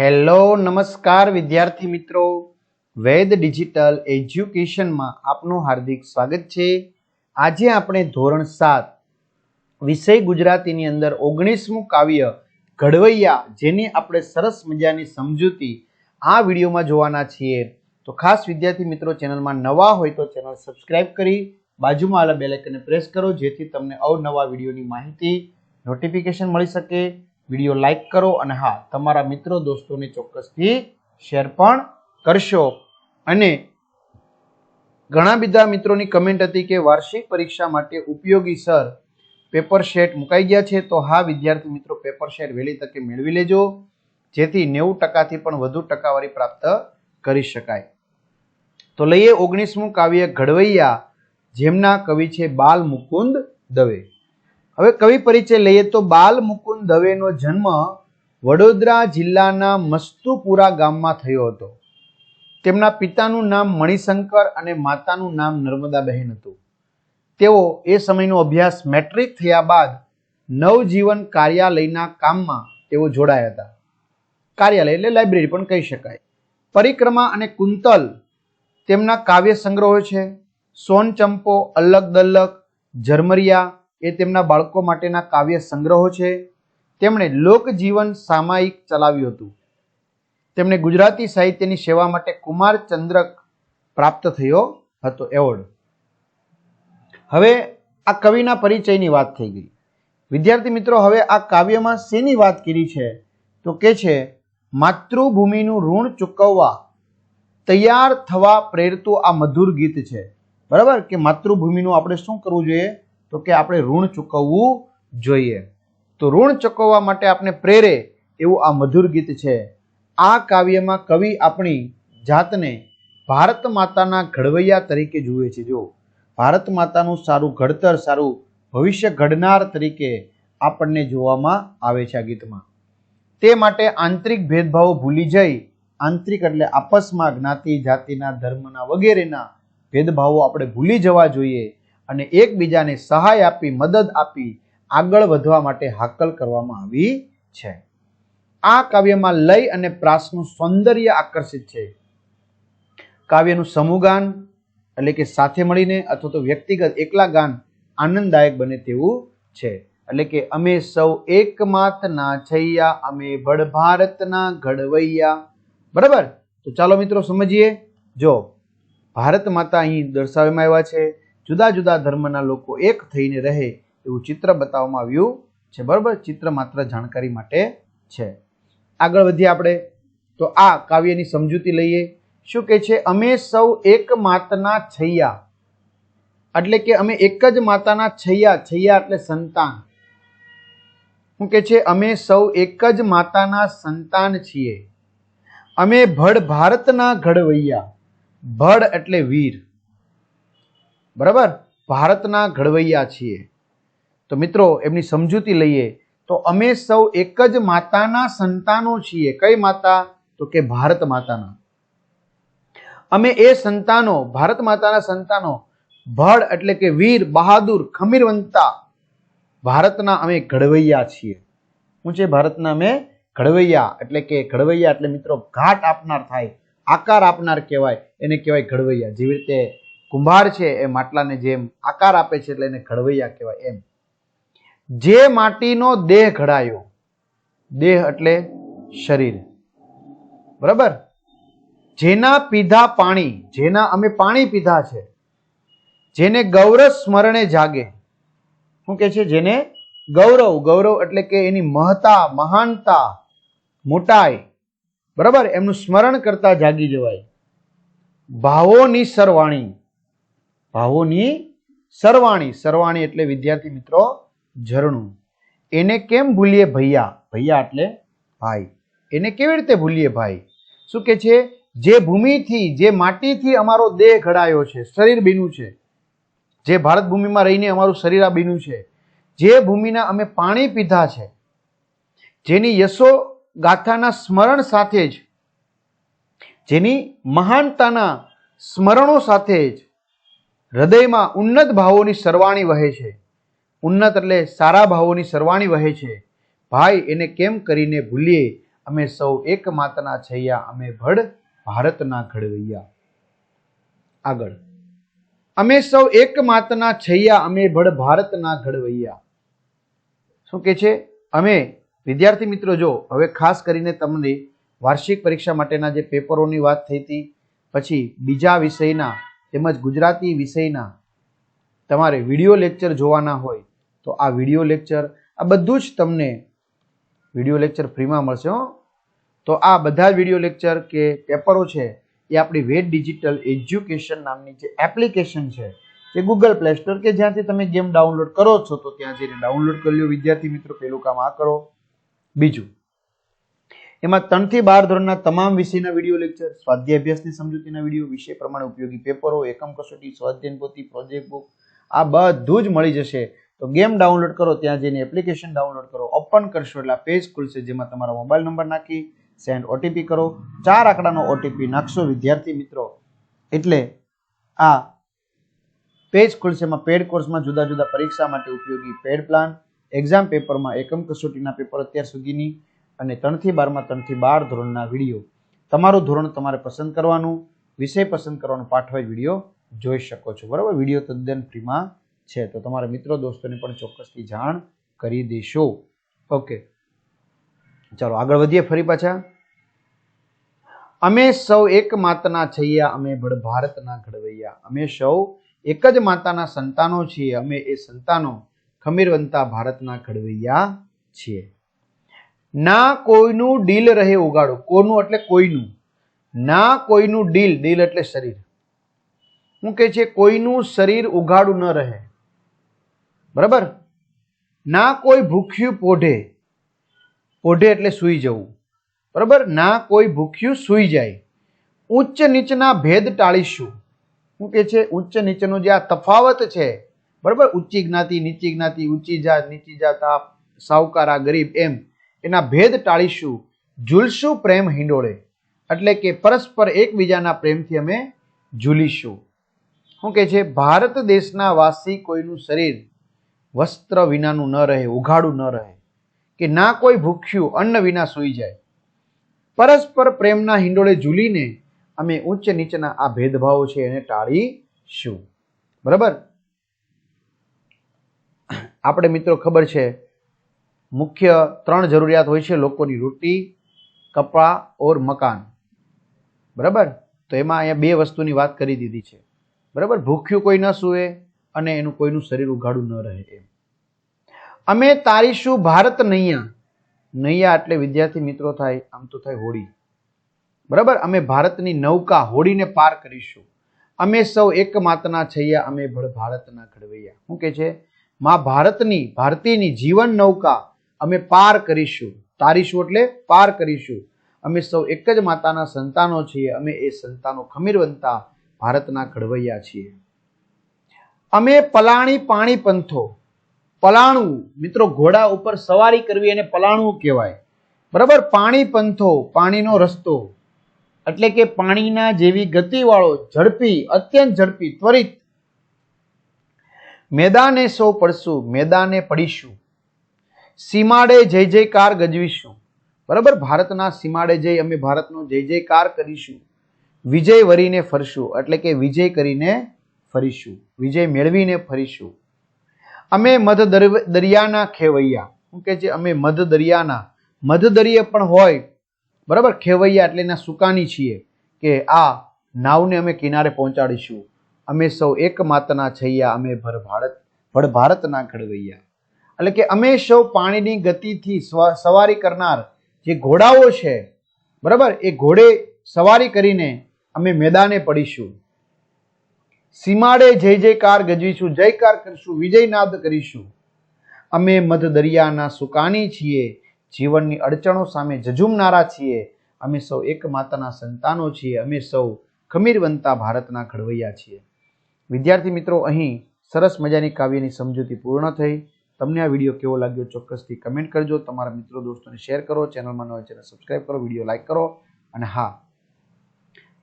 Hello, નમસ્કાર વિદ્યાર્થી મિત્રો. વેદ ડિજિટલ એજ્યુકેશનમાં આપનું હાર્દિક સ્વાગત છે. આજે આપણે ધોરણ સાત, વિષય ગુજરાતીની અંદર ઓગણીસમું કાવ્ય ઘડવૈયા, જેની આપણે સરસ મજાની સમજૂતી આ વિડીયોમાં જોવાના છીએ. તો ખાસ વિદ્યાર્થી મિત્રો, ચેનલમાં નવા હોય તો ચેનલ સબસ્ક્રાઇબ કરી, બાજુમાં આવેલા બેલ આઇકનને પ્રેસ કરો, જેથી તમને અવનવા વિડીયોની માહિતી, નોટિફિકેશન મળી શકે. વીડિયો લાઈક કરો અને હા, તમારા મિત્રો દોસ્તોને ચોક્કસથી શેર પણ કરશો. અને ઘણા બધા મિત્રોની કમેન્ટ હતી કે વાર્ષિક પરીક્ષા માટે ઉપયોગી સર પેપર શેટ મુકાઈ ગયા છે, તો હા, વિદ્યાર્થી મિત્રો પેપર શેટ વહેલી તકે મેળવી લેજો. જેથી નેવું ટકાથી પણ વધુ ટકાવારી પ્રાપ્ત કરી શકાય. તો લઈએ ઓગણીસમું કાવ્ય ઘડવૈયા, જેમના કવિ છે બાલ મુકુંદ દવે. હવે કવિ પરિચય લઈએ તો બાલ મુકુંદ દવેનો જન્મ વડોદરા જિલ્લાના મસ્તુપુરા ગામમાં થયો હતો. તેમના પિતાનું નામ મણિશંકર અને માતાનું નામ નર્મદાબહેન હતું. તેઓ એ સમયનો અભ્યાસ મેટ્રિક થયા બાદ નવજીવન કાર્યાલયના કામમાં તેઓ જોડાયા હતા. કાર્યાલય એટલે લાઇબ્રેરી પણ કહી શકાય. પરિક્રમા અને કુંતલ તેમના કાવ્ય સંગ્રહો છે. સોન ચંપો અલગ દલ્લક ઝરમરિયા એ તેમના બાળકો માટેના કાવ્ય સંગ્રહો છે. તેમણે લોકજીવન સામાયિક ચલાવ્યું હતું. તેમણે ગુજરાતી સાહિત્યની સેવા માટે કુમાર ચંદ્રક પ્રાપ્ત થયો હતો એવોર્ડ. હવે આ કવિના પરિચયની વાત થઈ ગઈ. વિદ્યાર્થી મિત્રો, હવે આ કાવ્યમાં શેની વાત કરી છે? તો કે છે, માતૃભૂમિનું ઋણ ચૂકવવા તૈયાર થવા પ્રેરતું આ મધુર ગીત છે. બરાબર? કે માતૃભૂમિનું આપણે શું કરવું જોઈએ? તો કે આપણે ઋણ ચૂકવવું જોઈએ. તો ઋણ ચૂકવવા માટે આપણે પ્રેરે એવું આ મધુર ગીત છે. આ કાવ્યમાં કવિ આપણી જાતને ભારત માતાના ઘડવૈયા તરીકે જુએ છે. જો ભારત માતાનું સારું ઘડતર, સારું ભવિષ્ય ઘડનાર તરીકે આપણને જોવામાં આવે છે આ ગીતમાં. તે માટે આંતરિક ભેદભાવો ભૂલી જઈ, આંતરિક એટલે આપસમાં જ્ઞાતિ, જાતિના, ધર્મના વગેરેના ભેદભાવો આપણે ભૂલી જવા જોઈએ. અને એકબીજાને સહાય આપી, મદદ આપી, આગળ વધવા માટે હાકલ કરવામાં આવી છે. આ કાવ્યમાં લય અને પ્રાસનું સૌંદર્ય આકર્ષિત છે. કાવ્યનું સમૂહગાન એટલે કે સાથે મળીને અથવા તો વ્યક્તિગત એકલા ગાન આનંદદાયક બને તેવું છે. એટલે કે અમે સૌ એકમાતના છૈયા, અમે ભડ ભારતના ઘડવૈયા. બરાબર? તો ચાલો મિત્રો સમજીએ. જો ભારત માતા અહીં દર્શાવવામાં આવ્યા છે જુદા જુદા ધર્મના લોકો એક થઈને રહે એવું ચિત્ર બતાવવામાં આવ્યું છે. બરાબર? ચિત્ર માત્ર જાણકારી માટે છે. આગળ વધીએ આપણે. તો આ કાવ્યની સમજૂતી લઈએ. શું કહે છે? અમે સૌ એક માતના છૈયા. એટલે કે અમે એક જ માતાના છૈયા છૈયા એટલે સંતાન. શું કે છે? અમે સૌ એક જ માતાના સંતાન છીએ. અમે ભડ ભારતના ઘડવૈયા. ભડ એટલે વીર. બરાબર? ભારતના ઘડવૈયા છીએ. તો મિત્રો, એમની સમજૂતી લઈએ. તો અમે સૌ એક જ માતાના સંતાનો છીએ. કઈ માતા? તો કે ભારત માતાના. અમે એ સંતાનો, ભારત માતાના સંતાનો, ભડ એટલે કે વીર, બહાદુર, ખમીરવંતા, ભારતના અમે ઘડવૈયા છીએ. હું છે ભારતના અમે ઘડવૈયા. એટલે કે ઘડવૈયા એટલે મિત્રો, ઘાટ આપનાર થાય, આકાર આપનાર કહેવાય, એને કહેવાય ઘડવૈયા. જેવી રીતે કુંભાર છે એ માટલાને જેમ આકાર આપે છે એટલે એને ઘડવૈયા કહેવાય એમ. જે માટીનો દેહ ઘડાયો, દેહ એટલે શરીર. બરાબર? જેના પીધા પાણી, જેના અમે પાણી પીધા છે, જેને ગૌરવ સ્મરણે જાગે. શું કે છે? જેને ગૌરવ ગૌરવ એટલે કે એની મહતા, મહાનતા, મોટાઈ. બરાબર? એમનું સ્મરણ કરતા જાગી જવાય. ભાવોની સરવાણી. ભાવોની સરવાણી સરવાણી એટલે વિદ્યાર્થી મિત્રો, ઝરણું. એને કેમ ભૂલીએ ભૈયા? ભૈયા એટલે ભાઈ. એને કેવી રીતે ભૂલીએ ભાઈ? શું કે છે? જે ભૂમિથી, જે માટીથી અમારો દેહ ઘડાયો છે, શરીર બીનું છે. જે ભારત ભૂમિમાં રહીને અમારું શરીર આ બીનું છે. જે ભૂમિના અમે પાણી પીધા છે, જેની યશો ગાથાના સ્મરણ સાથે જ, જેની મહાનતાના સ્મરણો સાથે જ હૃદયમાં ઉન્નત ભાવોની સરવાણી વહે છે. ઉન્નત એટલે સારા ભાવોની સરવાણી વહે છે. ભાઈ, એને કેમ કરીને ભૂલીએ? અમે સૌ એક માતના છૈયા, અમે ભડ ભારતના ઘડવૈયા. આગળ. અમે સૌ એક માતના છૈયા, અમે ભડ ભારતના ઘડવૈયા. શું કે છે? અમે, વિદ્યાર્થી મિત્રો, જો, હવે ખાસ કરીને તમને વાર્ષિક પરીક્ષા માટેના જે પેપરોની વાત થઈ હતી, પછી બીજા વિષયના તેમજ ગુજરાતી વિષયના તમારે વીડિયો લેક્ચર જોવાના હોય, તો આ વીડિયો લેક્ચર, આ બધું જ તમને વીડિયો લેક્ચર ફ્રીમાં મળશે, હો. તો આ બધા વીડિયો લેક્ચર કે પેપરો છે, એ આપણી વેટ ડિજિટલ એજ્યુકેશન નામની જે એપ્લિકેશન છે, જે ગૂગલ પ્લે સ્ટોર કે જ્યાંથી તમે ગેમ ડાઉનલોડ કરો છો, તો ત્યાં જઈને ડાઉનલોડ કરી લો. વિદ્યાર્થી મિત્રો પેલું કામ આ કરો. બીજું એમાં ત્રણથી બાર ધોરણના તમામ વિષયના વીડિયો લેક્ચર સ્વાધ્યાય અભ્યાસની સમજૂતીના વીડિયો વિષય પ્રમાણે ઉપયોગી પેપરો એકમ કસોટી, સ્વાધ્યાયન પોથી પ્રોજેક્ટ બુક આ બધું જ મળી જશે. તો ગેમ ડાઉનલોડ કરો, ત્યાં જઈને એપ્લિકેશન ડાઉનલોડ કરો ઓપન કરશો એટલે પેજ ખુલશે, જેમાં તમારો મોબાઈલ નંબર નાખી સેન્ડ ઓટીપી કરો. ચાર આંકડાનો ઓટીપી નાખશો, વિદ્યાર્થી મિત્રો. એટલે આ પેજ ખુલશે, એમાં પેડ કોર્સમાં જુદા જુદા પરીક્ષા માટે ઉપયોગી પેડ પ્લાન એક્ઝામ પેપરમાં એકમ કસોટીના પેપર અત્યાર સુધીની અને ત્રણથી બારમાં ત્રણથી બાર ધોરણના વીડિયો. તમારું ધોરણ તમારે પસંદ કરવાનું, વિષય પસંદ કરવાનું પાઠવાય વીડિયો, જોઈ શકો છો. બરાબર? વીડિયો તદ્દન ફ્રીમાં છે. તો તમારા મિત્રો દોસ્તોને પણ ચોક્કસથી જાણ કરી દેશો. ઓકે. ચાલો, આગળ વધીએ ફરી પાછા. અમે સૌ એક માતાના છૈયા, અમે ભડ ભારતના ઘડવૈયા. અમે સૌ એક જ માતાના સંતાનો છીએ. અમે એ સંતાનો ખમીરવંતા ભારતના ઘડવૈયા છીએ. ના કોઈનું ડીલ રહે ઉગાડું. કોનું એટલે કોઈનું. ના કોઈનું ડીલ ડીલ એટલે શરીર. હું કે છે કોઈનું શરીર ઉઘાડું ન રહે. બરાબર? ના કોઈ ભૂખ્યું પોઢે. પોઢે એટલે સૂઈ જવું. બરાબર? ના કોઈ ભૂખ્યું સૂઈ જાય. ઉચ્ચ નીચના ભેદ ટાળીશું. શું કે છે ઉચ્ચ નીચનો જે આ તફાવત છે, બરાબર? ઊંચી જ્ઞાતિ, નીચી જ્ઞાતિ, ઊંચી જાત, નીચી જાત, આ સાવકાર ગરીબ, એમ. એના ભેદ ટાળીશું, ઝૂલશું પ્રેમ હિંડોળે. એટલે કે પરસ્પર એકબીજાના પ્રેમથી અમે ઝૂલીશું. શું કે છે? ભારત દેશના વાસી કોઈનું શરીર વસ્ત્ર વિનાનું ન રહે, ઉઘાડું ન રહે. કે ના કોઈ ભૂખ્યું, અન્ન વિના સૂઈ જાય. પરસ્પર પ્રેમના હિંડોળે ઝૂલીને અમે ઉચ્ચ નીચના આ ભેદભાવો છે એને ટાળીશું. બરાબર? આપણે મિત્રો ખબર છે મુખ્ય ત્રણ જરૂરિયાત હોય છે લોકોની રોટી, કપડાં ઓર મકાન. બરાબર? તો એમાં અહીંયા બે વસ્તુની વાત કરી દીધી છે. બરાબર? ભૂખ્યું કોઈ ન સૂવે અને એનું કોઈનું શરીર ઉઘાડું ન રહે એમ. અમે તારીશું ભારત નૈયા. નૈયા એટલે વિદ્યાર્થી મિત્રો થાય, આમ તો થાય હોળી. બરાબર? અમે ભારતની નૌકા હોડીને પાર કરીશું. અમે સૌ એક માતના છૈયા, અમે ભળ ભારતના ઘડવૈયા. શું કે છે? માં ભારતની ભારતીયની જીવન નૌકા અમે પાર કરીશું. તારીશું એટલે પાર કરીશું. અમે સૌ એક જ માતાના સંતાનો છીએ. અમે એ સંતાનો ખમીર બનતા ભારતના ઘડવૈયા છીએ. અમે પલાણી પાણી પંથો પલાણું, મિત્રો, ઘોડા ઉપર સવારી કરવી એને પલાણું કહેવાય. બરાબર? પાણી પંથો પાણીનો રસ્તો. એટલે કે પાણીના જેવી ગતિવાળો, ઝડપી, અત્યંત ઝડપી, ત્વરિત. મેદાને સૌ પડશું, મેદાને પડીશું. સીમાડે જય જયકાર ગજવીશું. બરાબર? ભારતના સીમાડે જઈ અમે ભારતનો જય જયકાર કરીશું. વિજય વરીને ફરશું, એટલે કે વિજય કરીને ફરીશું. વિજય મેળવીને ફરીશું. અમે મધ દરિયાના ખેવૈયા. શું કે છે? અમે મધ દરિયાના. મધ દરિયે પણ હોય. બરાબર? ખેવૈયા એટલે એના સુકાની છીએ કે આ નાવને અમે કિનારે પહોંચાડીશું. અમે સૌ એક માતના છૈયા, અમે ભર ભારત, ભર ભારતના ઘડવૈયા. એટલે કે અમે સૌ પાણીની ગતિથી સવારી કરનાર જે ઘોડાઓ છે, બરાબર? એ ઘોડે સવારી કરીને અમે મેદાને પડીશું. સીમાડે જય જયકાર ગજવીશું, જયકાર કરશું, વિજયનાદ કરીશું. અમે મધ દરિયાના સુકાની છીએ, જીવનની અડચણો સામે જજુમનારા છીએ. અમે સૌ એક માતાના સંતાનો છીએ, અમે સૌ ખમીરવંતા ભારતના ઘડવૈયા છીએ. વિદ્યાર્થી મિત્રો, અહીં સરસ મજાની કાવ્યની સમજૂતી પૂર્ણ થઈ. તમને આ વીડિયો કેવો લાગ્યો ચોક્કસથી કમેન્ટ કરજો. તમારા મિત્રો દોસ્તોને શેર કરો ચેનલમાં ન હોય ચેનલ સબસ્ક્રાઈબ કરો, વીડિયો લાઇક કરો. અને હા,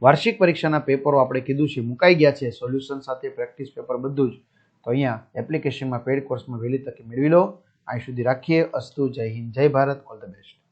વાર્ષિક પરીક્ષાના પેપરો આપણે કીધું છે, મુકાઈ ગયા છે સોલ્યુશન સાથે પ્રેક્ટિસ પેપર બધું જ. તો અહીંયા એપ્લિકેશનમાં પેડ કોર્સમાં વહેલી તકે મેળવી લો. અહીં સુધી રાખીએ. અસ્તુ, જય હિન્દ, જય ભારત ઓલ ધ બેસ્ટ